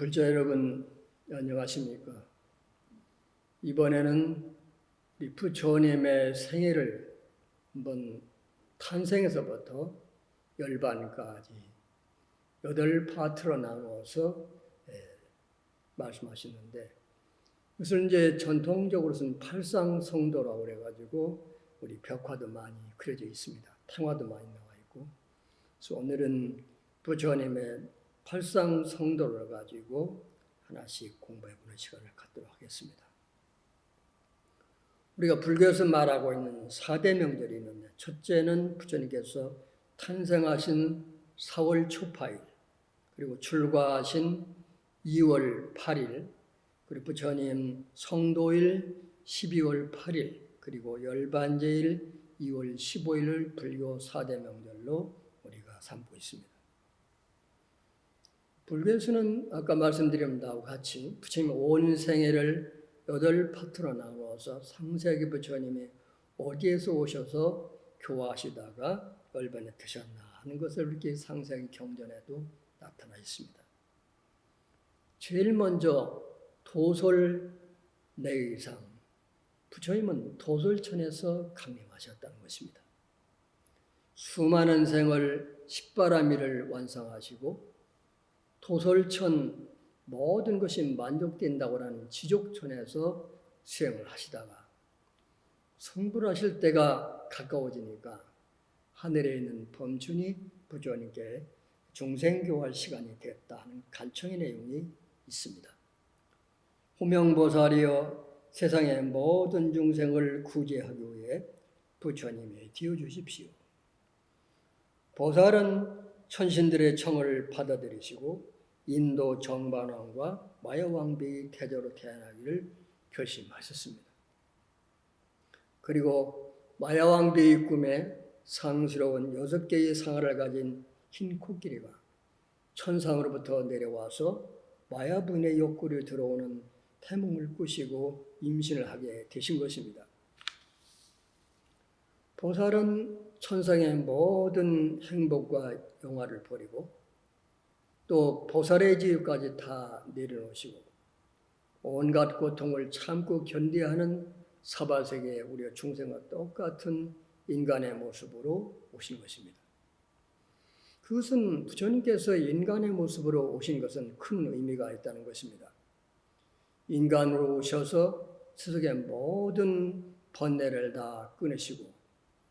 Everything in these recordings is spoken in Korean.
불자 여러분 안녕하십니까? 이번에는 우리 부처님의 생애를 한번 탄생에서부터 열반까지 여덟 파트로 나누어서 예, 말씀하시는데 그것을 이제 전통적으로는 팔상성도라고 그래가지고 우리 벽화도 많이 그려져 있습니다. 탕화도 많이 나와 있고 그래서 오늘은 부처님의 팔상 성도를 가지고 하나씩 공부해 보는 시간을 갖도록 하겠습니다. 우리가 불교에서 말하고 있는 사대 명절이 있는데 첫째는 부처님께서 탄생하신 4월 초파일 그리고 출가하신 2월 8일 그리고 부처님 성도일 12월 8일 그리고 열반제일 2월 15일을 불교 사대 명절로 우리가 삼고 있습니다. 불교에서는 아까 말씀드린 바와 같이 부처님 온 생애를 여덟 파트로 나누어서 상세하게 부처님이 어디에서 오셔서 교화하시다가 열반에 드셨나 하는 것을 이렇게 상세하게 경전에도 나타나 있습니다. 제일 먼저 도솔 내의상 부처님은 도솔천에서 강림하셨다는 것입니다. 수많은 생을 십바라미를 완성하시고 도솔천 모든 것이 만족된다고 하는 지족천에서 수행을 하시다가 성불 하실 때가 가까워지니까 하늘에 있는 범준이 부처님께 중생교할 시간이 됐다 하는 간청의 내용이 있습니다. 호명보살이여 세상의 모든 중생을 구제하기 위해 부처님이 되어 주십시오. 보살은 천신들의 청을 받아들이시고 인도 정반왕과 마여왕비의 태조로 태어나기를 결심하셨습니다. 그리고 마야왕비의 꿈에 상스러운 여섯 개의 상아를 가진 흰 코끼리가 천상으로부터 내려와서 마야 부인의 옆구리에 들어오는 태몽을 꾸시고 임신을 하게 되신 것입니다. 보살은 천상의 모든 행복과 영화를 버리고 또 보살의 지위까지 다 내려놓으시고 온갖 고통을 참고 견뎌야 하는 사바세계의 우리가 중생과 똑같은 인간의 모습으로 오신 것입니다. 그것은 부처님께서 인간의 모습으로 오신 것은 큰 의미가 있다는 것입니다. 인간으로 오셔서 스스로의 모든 번뇌를 다 끊으시고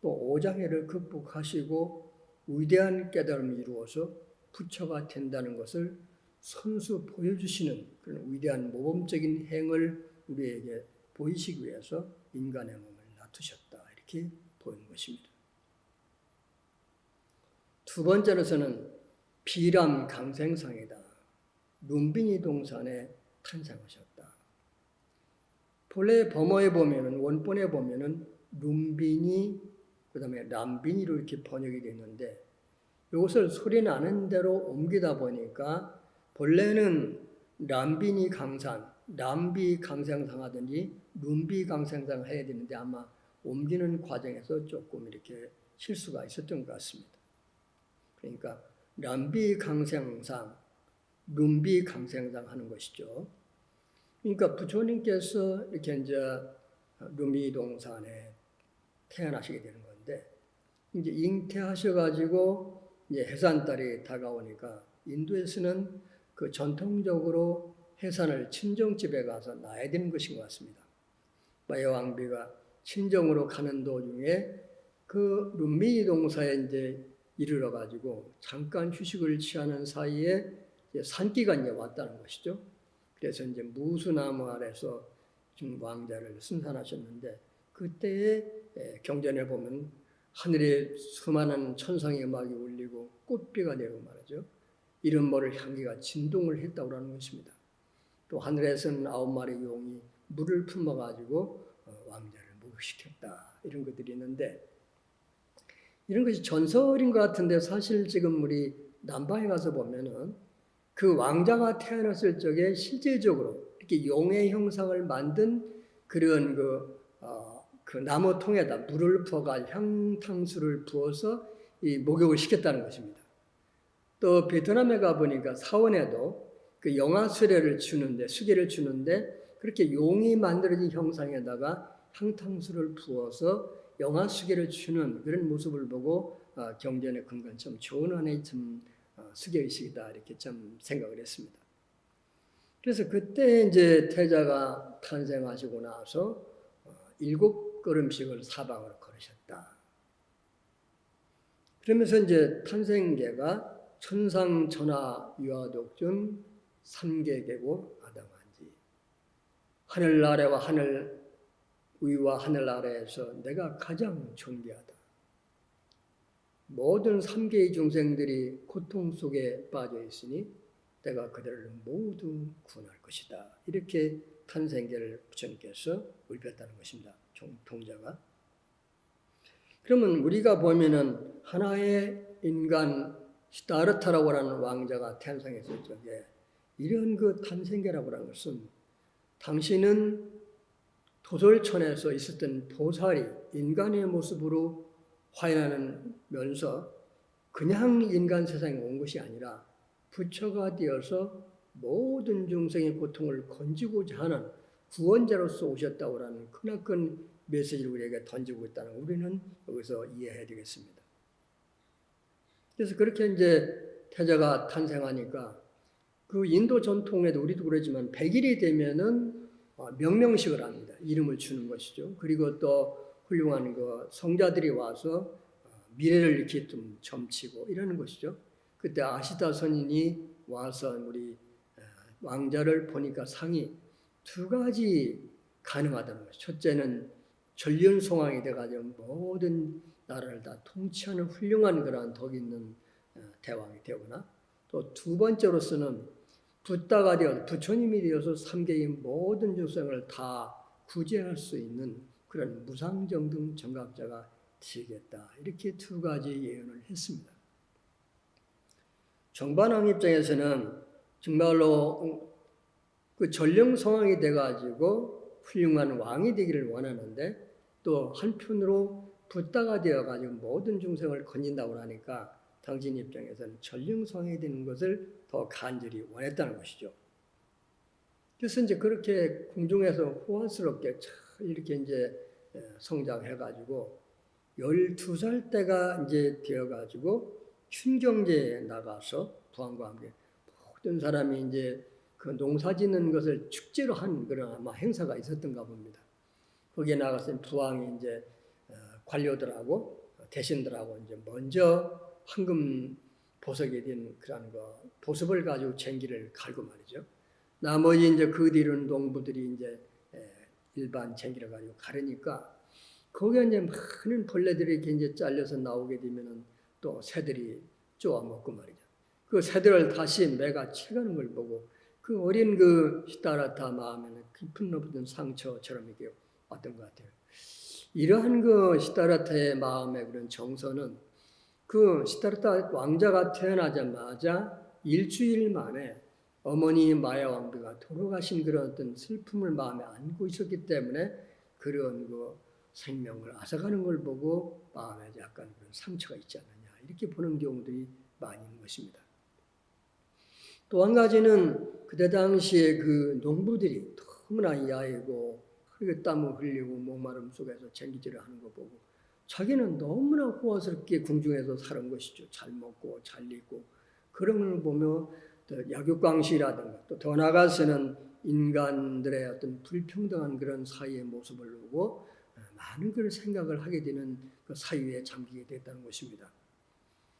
또 오장애를 극복하시고 위대한 깨달음을 이루어서 부처가 된다는 것을 선수 보여주시는 그런 위대한 모범적인 행을 우리에게 보이시기 위해서 인간의 몸을 놔두셨다 이렇게 보이는 것입니다. 두 번째로서는 비람 강생상이다. 눈빈이 동산에 탄생하셨다. 본래 범어에 보면은 원본에 보면은 룸빈이 그 다음에 람빈이로 이렇게 번역이 되는데 이것을 소리 나는 대로 옮기다 보니까 본래는 람빈이 강산, 람비 강생상 하든지 룸비 강생상 해야 되는데 아마 옮기는 과정에서 조금 이렇게 실수가 있었던 것 같습니다. 그러니까 람비 강생상, 룸비 강생상 하는 것이죠. 그러니까 부처님께서 이렇게 이제 루미 동산에 태어나시게 되는 건데 이제 잉태하셔가지고 이제 해산달이 다가오니까 인도에서는 그 전통적으로 해산을 친정집에 가서 놔야 되는 것인 것 같습니다. 마여왕비가 친정으로 가는 도중에 그 룸미 동사에 이제 이르러 가지고 잠깐 휴식을 취하는 사이에 산기가 이제 왔다는 것이죠. 그래서 이제 무수나무 아래서 좀 왕자를 순산하셨는데 그때의 경전에 보면 하늘에 수많은 천상의 음악이 울리고 꽃비가 내리고 말하죠. 이런 모를 향기가 진동을 했다고 하는 것입니다. 또 하늘에서는 아홉 마리 용이 물을 품어가지고 어, 왕자를 목욕시켰다 이런 것들이 있는데 이런 것이 전설인 것 같은데 사실 지금 우리 남방에 가서 보면은 그 왕자가 태어났을 적에 실질적으로 이렇게 용의 형상을 만든 그런 그, 어, 그 나무 통에다 물을 부어가 향탕수를 부어서 이 목욕을 시켰다는 것입니다. 또 베트남에 가보니까 사원에도 그 영화 수레를 주는데 수계를 주는데 그렇게 용이 만들어진 형상에다가 향탕수를 부어서 영화 수계를 주는 그런 모습을 보고 아, 경전의 근간 참 좋은 하나의 참 아, 수계 의식이다 이렇게 참 생각을 했습니다. 그래서 그때 이제 태자가 탄생하시고 나서 어, 일곱 걸음씩을 사방으로 걸으셨다. 그러면서 이제 탄생계가 천상 천하 유아독존 삼계계고 아담한지 하늘 아래와 하늘 위와 하늘 아래에서 내가 가장 존귀하다. 모든 삼계의 중생들이 고통 속에 빠져 있으니 내가 그들을 모두 구원할 것이다. 이렇게 탄생계를 부처님께서 울렸다는 것입니다. 종- 동자가. 그러면 우리가 보면은 하나의 인간 시다르타라고 하는 왕자가 탄생했을 적에 이런 그 탄생계라고 하는 것은 당신은 도솔천에서 있었던 보살이 인간의 모습으로 화연하면서 그냥 인간 세상에 온 것이 아니라 부처가 되어서 모든 중생의 고통을 건지고자 하는 구원자로서 오셨다고 하는 크나큰 메시지를 우리에게 던지고 있다는 걸 우리는 여기서 이해해야 되겠습니다. 그래서 그렇게 이제 태자가 탄생하니까 그 인도 전통에도 우리도 그러지만 100일이 되면은 어, 명명식을 합니다. 이름을 주는 것이죠. 그리고 또 훌륭한 그 성자들이 와서 어, 미래를 이렇게 좀 점치고 이러는 것이죠. 그때 아시다 선인이 와서 우리 어, 왕자를 보니까 상이 두 가지 가능하다는 것이죠. 첫째는 전륜송왕이 돼가지고 모든 나라를 다 통치하는 훌륭한 그러한 덕 있는 어, 대왕이 되거나 또 두 번째로서는 붓다가 되어 부처님이 되어서 삼계의 모든 중생을 다 구제할 수 있는 그런 무상정등 정각자가 되겠다. 이렇게 두 가지 예언을 했습니다. 정반왕 입장에서는 정말로 그 전령 성왕이 돼가지고 훌륭한 왕이 되기를 원하는데 또 한편으로 붓다가 되어가지고 모든 중생을 건진다고 하니까 당신 입장에서는 전령 성왕이 되는 것을 더 간절히 원했다는 것이죠. 그래서 이제 그렇게 궁중에서 호화스럽게 참 이렇게 이제 성장해가지고 12살 때가 이제 되어가지고 춘경제에 나가서 부항과 함께 모든 사람이 이제 그 농사 짓는 것을 축제로 한 그런 아마 행사가 있었던가 봅니다. 거기에 나가서 부항이 이제 어, 관료들하고 대신들하고 이제 먼저 황금 보석이 된 그런 거 보석을 가지고 쟁기를 갈고 말이죠. 나머지 이제 그 뒤로는 농부들이 이제 일반 쟁기를 가지고 가르니까 거기에 이제 많은 벌레들이 이제 잘려서 나오게 되면은 또 새들이 쪼아 먹고 말이죠. 그 새들을 다시 매가 채가는 걸 보고 그 어린 그 시다라타 마음에는 깊은 높은 상처처럼 이게 왔던 것 같아요. 이러한 그 시다라타의 마음의 그런 정서는 그 시다르타 왕자가 태어나자마자 일주일 만에 어머니 마야 왕비가 돌아가신 그런 어떤 슬픔을 마음에 안고 있었기 때문에 그런 그 생명을 앗아가는 걸 보고 마음에 약간 그런 상처가 있지 않느냐 이렇게 보는 경우들이 많이 있는 것입니다. 또 한 가지는 그때 당시에 그 농부들이 너무나 야이고 그리고 땀을 흘리고 목마름 속에서 쟁기질을 하는 거 보고 자기는 너무나 호화스럽게 궁중에서 사는 것이죠. 잘 먹고 잘 입고 그런 걸 보며 약육강시라든가 또 더 나아가서는 인간들의 어떤 불평등한 그런 사회의 모습을 보고 많은 그 생각을 하게 되는 그 사유에 잠기게 됐다는 것입니다.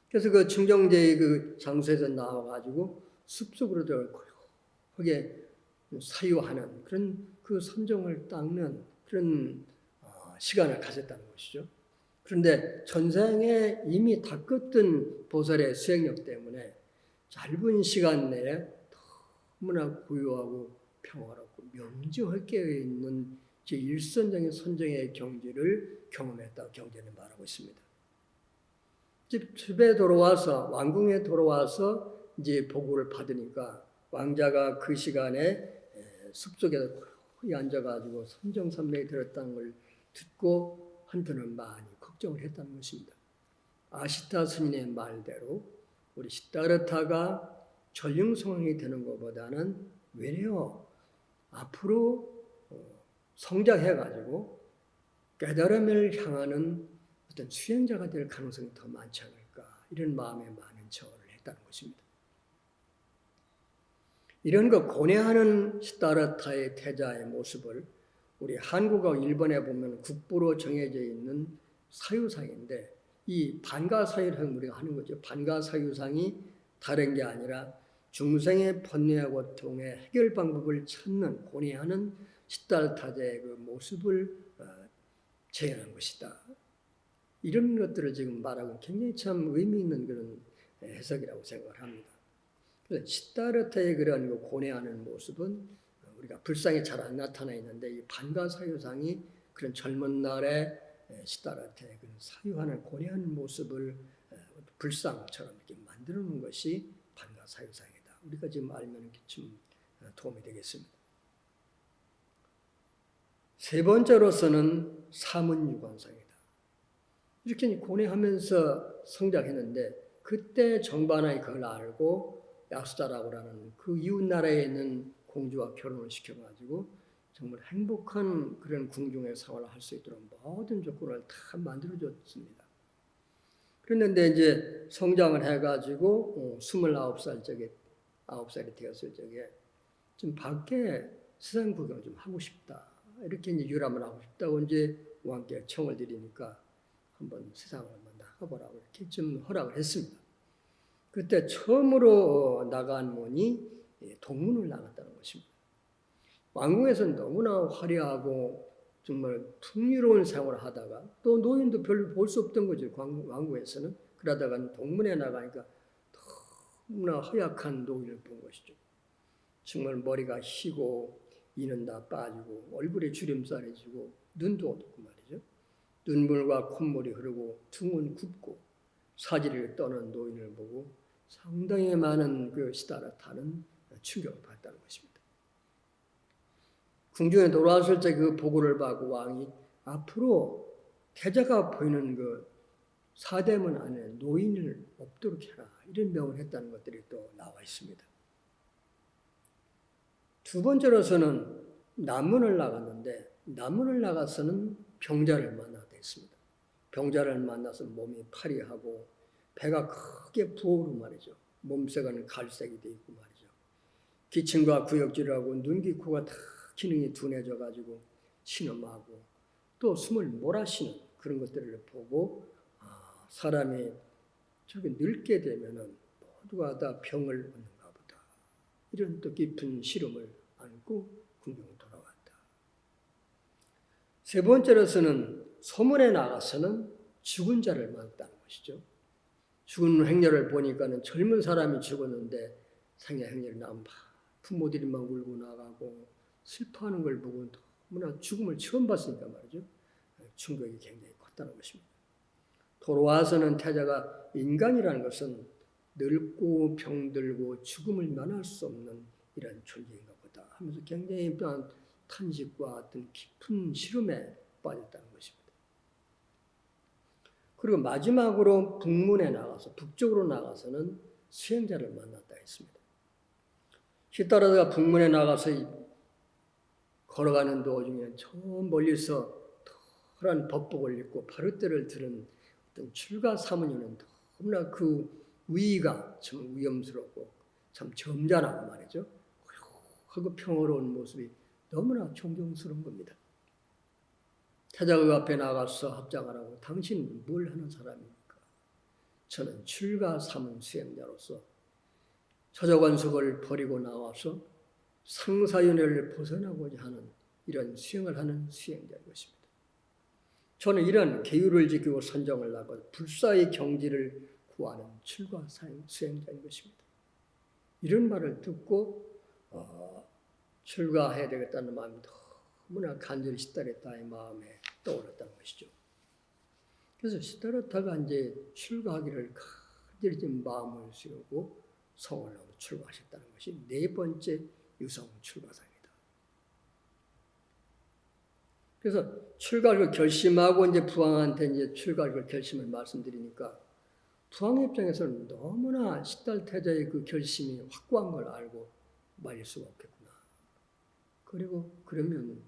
그래서 그 충정제의 그 장소에서 나와가지고 숲속으로 들어가게 사유하는 그런 그 선정을 닦는 그런 어, 시간을 가졌다는 것이죠. 그런데 전생에 이미 닦았던 보살의 수행력 때문에 짧은 시간 내에 너무나 고요하고 평화롭고 깨어 있는 제 일선적인 선정의 경지를 경험했다 경전에 말하고 있습니다. 집 집에 돌아와서 왕궁에 돌아와서 이제 보고를 받으니까 왕자가 그 시간에 숲속에 거의 앉아가지고 선정선명이 들었다는 걸 듣고 한편은 많이 걱정을 했다는 것입니다. 아시타 스님의 말대로 우리 시타르타가 전령 상황이 되는 것보다는 외려 앞으로 어, 성장해가지고 깨달음을 향하는 어떤 수행자가 될 가능성이 더 많지 않을까 이런 마음에 많은 절을 했다는 것입니다. 이런 거 고뇌하는 시타르타의 태자의 모습을 우리 한국과 일본에 보면 국부로 정해져 있는 사유상인데 이 반가사유상 우리가 하는 거죠. 반가사유상이 다른 게 아니라 중생의 번뇌와 고통의 해결 방법을 찾는 고뇌하는 시타르타의 그 모습을 어, 재현한 것이다. 이런 것들을 지금 말하고 굉장히 참 의미 있는 그런 해석이라고 생각을 합니다. 그래서 시타르타의 그런 그 고뇌하는 모습은 우리가 불상에 잘 안 나타나 있는데 이 반가 사유상이 그런 젊은 날에 시타르타의 그런 사유하는 고뇌하는 모습을 불상처럼 이렇게 만들어 놓은 것이 반가 사유상이다. 우리가 지금 알면 좀 도움이 되겠습니다. 세 번째로서는 사문유관상이다. 이렇게 고뇌하면서 성장했는데 그때 정반하에 그걸 알고 야수다라고 하는 그 이웃 나라에 있는 공주와 결혼을 시켜가지고 정말 행복한 그런 궁중의 생활을 할 수 있도록 모든 조건을 다 만들어줬습니다. 그랬는데 이제 성장을 해가지고 어, 29살 적에 9살이 되었을 적에 좀 밖에 세상 구경을 좀 하고 싶다. 이렇게 이제 유람을 하고 싶다고 이제 왕께 청을 드리니까 한번 세상을 한번 나가보라고 이렇게 좀 허락을 했습니다. 그때 처음으로 나간 문이 동문을 나갔다는 것입니다. 왕궁에서는 너무나 화려하고 정말 풍요로운 생활을 하다가 또 노인도 별로 볼 수 없던 거죠. 왕궁에서는. 그러다가 동문에 나가니까 너무나 허약한 노인을 본 것이죠. 정말 머리가 희고 이는 다 빠지고 얼굴에 주름살이 지고 눈도 어둡고 말이죠. 눈물과 콧물이 흐르고 등은 굽고 사지를 떠는 노인을 보고 상당히 많은 그 시다라타는 충격을 받았다는 것입니다. 궁중에 돌아왔을 때 그 보고를 받고 왕이 앞으로 태자가 보이는 그 사대문 안에 노인을 없도록 해라 이런 명을 했다는 것들이 또 나와 있습니다. 두 번째로서는 남문을 나갔는데 남문을 나가서는 병자를 만나게 됐습니다. 병자를 만나서 몸이 파리하고 배가 크게 부어오르 말이죠. 몸새가는 갈색이 돼 있고 말이죠. 기침과 구역질하고 눈기 코가 다 기능이 둔해져 가지고 신음하고 또 숨을 몰아쉬는 그런 것들을 보고 아, 사람이 저렇게 늙게 되면은 모두가 다 병을 얻는가 보다. 이런 또 깊은 시름을 안고 궁경을 돌아왔다. 세 번째로서는 소문에 나가서는 죽은 자를 만났다는 것이죠. 죽은 행렬을 보니까는 젊은 사람이 죽었는데 생애 행렬이 나면 부모들이만 울고 나가고 슬퍼하는 걸 보고 너무나 죽음을 처음 봤으니까 말이죠. 충격이 굉장히 컸다는 것입니다. 돌아와서는 태자가 인간이라는 것은 늙고 병들고 죽음을 면할 수 없는 이런 존재인가 보다 하면서 굉장히 또한 탄식과 어떤 깊은 시름에 빠졌다는. 그리고 마지막으로 북문에 나가서 북쪽으로 나가서는 수행자를 만났다 했습니다. 히타르다가 북문에 나가서 걸어가는 도중에 저 멀리서 털한 법복을 입고 바르떼를 들은 어떤 출가 사모님은 너무나 그 위가 참 위험스럽고 참 점잖하고 말이죠. 하고 평화로운 모습이 너무나 존경스러운 겁니다. 태자가 그 앞에 나가서 합장하라고 당신 뭘 하는 사람입니까? 저는 출가 사문 수행자로서 처저관석을 버리고 나와서 상사연애를 벗어나고자 하는 이런 수행을 하는 수행자인 것입니다. 저는 이런 계율을 지키고 선정을 나고 불사의 경지를 구하는 출가 수행자인 것입니다. 이런 말을 듣고 어, 출가해야 되겠다는 마음이 너무나 간절히 시달했다의 마음에 떠올랐다는 것이죠. 그래서 시다르타가 이제 출가하기를 간절히 마음을 세우고 성을 하고 출가하셨다는 것이 네 번째 유성 출가상이다. 그래서 출가를 결심하고 이제 부왕한테 이제 출가를 결심을 말씀드리니까 부왕 입장에서는 너무나 시달태자의 그 결심이 확고한 걸 알고 말릴 수가 없겠구나. 그리고 그러면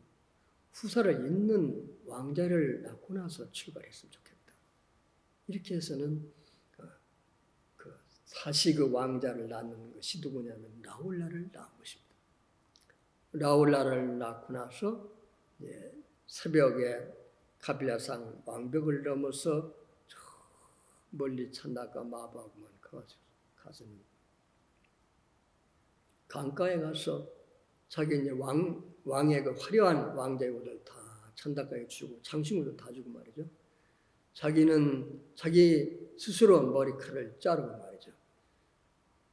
후사를 잇는 왕자를 낳고 나서 출발했으면 좋겠다. 이렇게 해서는 그, 그 사시 그 왕자를 낳는 것이 누구냐면 라울라를 낳은 것입니다. 라울라를 낳고 나서 예, 새벽에 가빌라상 왕벽을 넘어서 저 멀리 찬다가 마바구만 가서 강가에 가서 자기 이제 왕 왕의 그 화려한 왕자의 옷을 다 찬다가에 주고 장신구도 다 주고 말이죠. 자기는 자기 스스로 머리칼을 자르고 말이죠.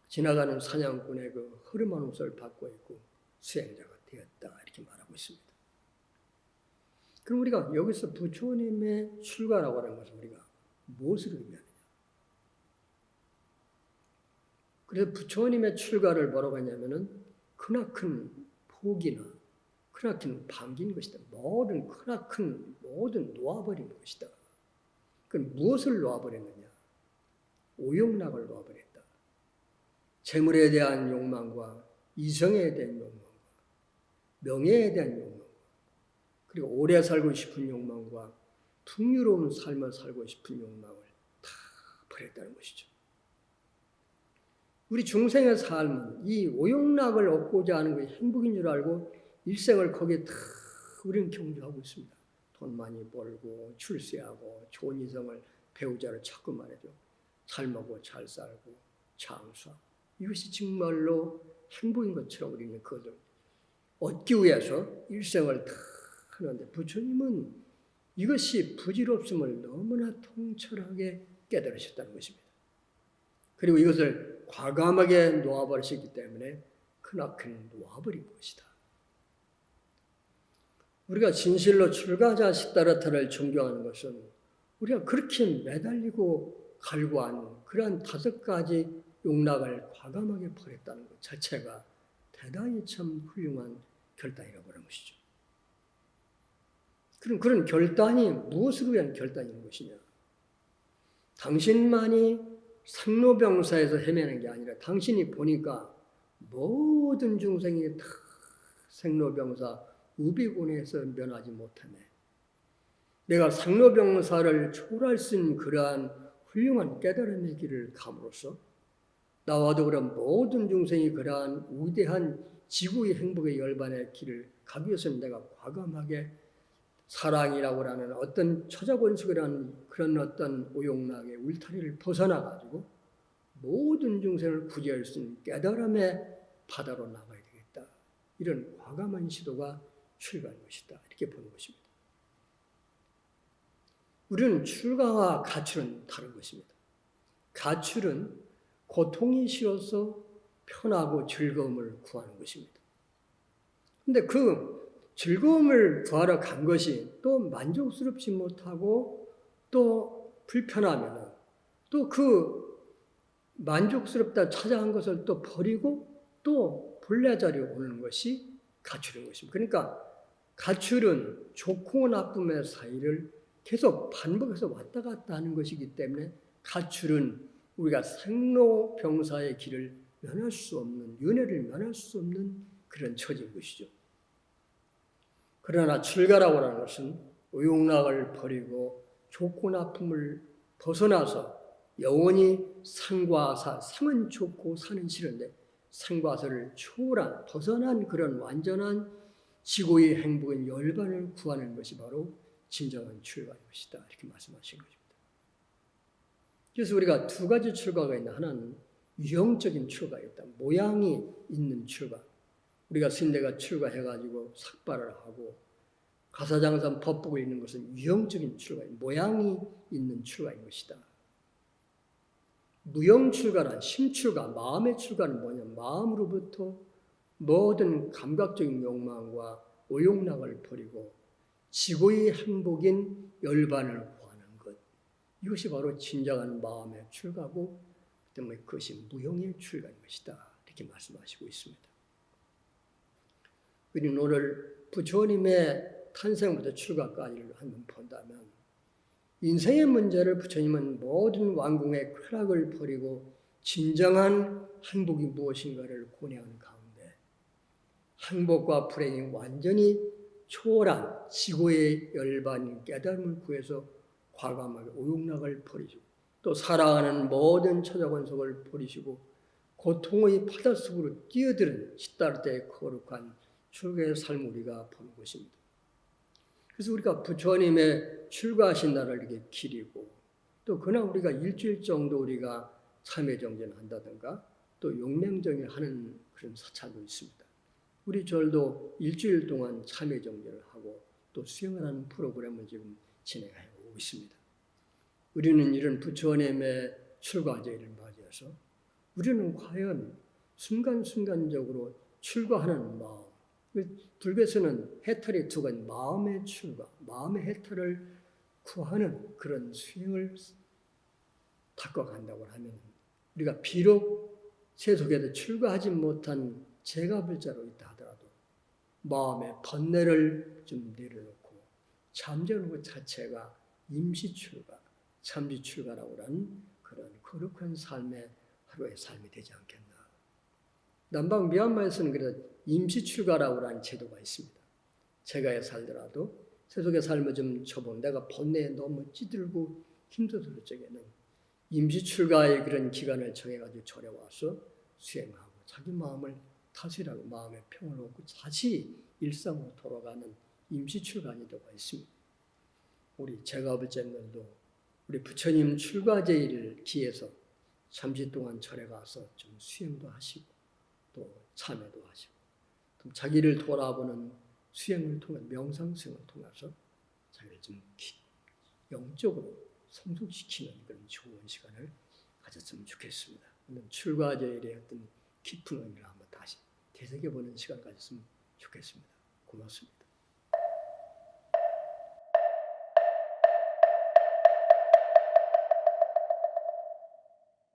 지나가는 사냥꾼의 그 흐름한 옷을 받고 있고 수행자가 되었다 이렇게 말하고 있습니다. 그럼 우리가 여기서 부처님의 출가라고 하는 것은 우리가 무엇을 의미하느냐? 그래서 부처님의 출가를 뭐라고 하냐면은 크나큰 포기나 크나큰 반긴 것이다. 모든 크나큰 모든 놓아버린 것이다. 그건 무엇을 놓아버렸느냐? 오용락을 놓아버렸다. 재물에 대한 욕망과 이성에 대한 욕망과 명예에 대한 욕망 그리고 오래 살고 싶은 욕망과 풍요로운 삶을 살고 싶은 욕망을 다 버렸다는 것이죠. 우리 중생의 삶은 이 오용락을 얻고자 하는 것이 행복인 줄 알고 일생을 거기에 다 우리는 경주하고 있습니다. 돈 많이 벌고 출세하고 좋은 이성을 배우자를 찾고 말이죠. 잘 먹고 잘 살고 장수 이것이 정말로 행복인 것처럼 우리는 그것을 얻기 위해서 일생을 다 하는데 부처님은 이것이 부질없음을 너무나 통철하게 깨달으셨다는 것입니다. 그리고 이것을 과감하게 놓아버리셨기 때문에 크나큰 놓아버린 것이다. 우리가 진실로 출가자 시다르타를 존경하는 것은 우리가 그렇게 매달리고 갈구하는 그러한 다섯 가지 용락을 과감하게 버렸다는 것 자체가 대단히 참 훌륭한 결단이라고 하는 것이죠. 그럼 그런 결단이 무엇을 위한 결단인 것이냐? 당신만이 상로병사에서 헤매는 게 아니라 당신이 보니까 모든 중생이 다 생로병사 우비군에서 면하지 못하네. 내가 상로병사를 초월할 수 있는 그러한 훌륭한 깨달음의 길을 감으로써 나와도 그런 모든 중생이 그러한 위대한 지구의 행복의 열반의 길을 가기 위해서는 내가 과감하게 사랑이라고 하는 어떤 처자권속이라는 그런 어떤 오용락의 울타리를 벗어나 가지고 모든 중생을 구제할 수 있는 깨달음의 바다로 나가야 되겠다. 이런 과감한 시도가 출가한 것이다. 이렇게 보는 것입니다. 우리는 출가와 가출은 다른 것입니다. 가출은 고통이 싫어서 편하고 즐거움을 구하는 것입니다. 근데 그 즐거움을 구하러 간 것이 또 만족스럽지 못하고 또 불편하면 또 그 만족스럽다 찾아간 것을 또 버리고 또 본래 자리에 오는 것이 가출인 것입니다. 그러니까 가출은 좋고 나쁨의 사이를 계속 반복해서 왔다 갔다 하는 것이기 때문에 가출은 우리가 생로병사의 길을 면할 수 없는, 윤회를 면할 수 없는 그런 처지인 것이죠. 그러나 출가라고 하는 것은 의욕락을 버리고 좋고 나쁨을 벗어나서 영원히 상과 사, 상은 좋고 사는 싫은데 상과 사를 초월한 벗어난 그런 완전한 지구의 행복인 열반을 구하는 것이 바로 진정한 출가인 것이다. 이렇게 말씀하신 것입니다. 그래서 우리가 두 가지 출가가 있나 하나는 유형적인 출가가 있다. 모양이 있는 출가. 우리가 신대가 출가해가지고 삭발을 하고 가사장산 법복을 읽는 것은 유형적인 출가, 모양이 있는 출가인 것이다. 무형 출가란 심출가, 마음의 출가는 뭐냐? 마음으로부터 모든 감각적인 욕망과 오용락을 버리고 지고의 행복인 열반을 구하는 것. 이것이 바로 진정한 마음의 출가고, 때문에 그것이 무형의 출가인 것이다. 이렇게 말씀하시고 있습니다. 우리는 오늘 부처님의 탄생부터 출가까지를 한번 본다면 인생의 문제를 부처님은 모든 왕궁의 쾌락을 버리고 진정한 행복이 무엇인가를 고뇌하는 행복과 불행이 완전히 초월한 지고의 열반인 깨달음을 구해서 과감하게 오용락을 버리시고 또 살아가는 모든 처자권속을 버리시고 고통의 바다 속으로 뛰어드는 시다르때의 거룩한 출가의 삶을 우리가 보는 것입니다. 그래서 우리가 부처님의 출가하신 날을 이렇게 기리고 또 그날 우리가 일주일 정도 우리가 참회정전 한다든가 또 용맹정을 하는 그런 사찰도 있습니다. 우리 절도 일주일 동안 참회정전을 하고 또 수행을 하는 프로그램을 지금 진행하고 있습니다. 우리는 이런 부처님의 출가제를 맞이해서 우리는 과연 순간순간적으로 출가하는 마음 불교에서는 해탈의 두 가지 마음의 출가, 마음의 해탈을 구하는 그런 수행을 닦아간다고 하면 우리가 비록 세속에도 출가하지 못한 제가 불자로 있다 하더라도 마음의 번뇌를 좀 내려놓고 잠재우는 것 자체가 임시 출가, 참지 출가라고 하는 그런 거룩한 삶의 하루의 삶이 되지 않겠나. 남방 미얀마에서는 그래서 임시 출가라고 하는 제도가 있습니다. 제가에 살더라도 세속의 삶을 좀 쳐본 내가 번뇌에 너무 찌들고 힘들었을 적에는 임시 출가의 그런 기간을 정해가지고 절에 와서 수행하고 자기 마음을 다스리라고 마음의 평을 얻고 다시 일상으로 돌아가는 임시 출가제도가 있습니다. 우리 제가불자님들도 우리 부처님 출가제일을 기해서 잠시 동안 절에 가서 좀 수행도 하시고 또 참회도 하시고 또 자기를 돌아보는 수행을 통해 명상 수행을 통해서 자기를 좀 기- 영적으로 성숙시키는 그런 좋은 시간을 가졌으면 좋겠습니다. 출가제일의 어떤 깊은 의미를 한번 다시 되새겨보는 시간 가졌으면 좋겠습니다. 고맙습니다.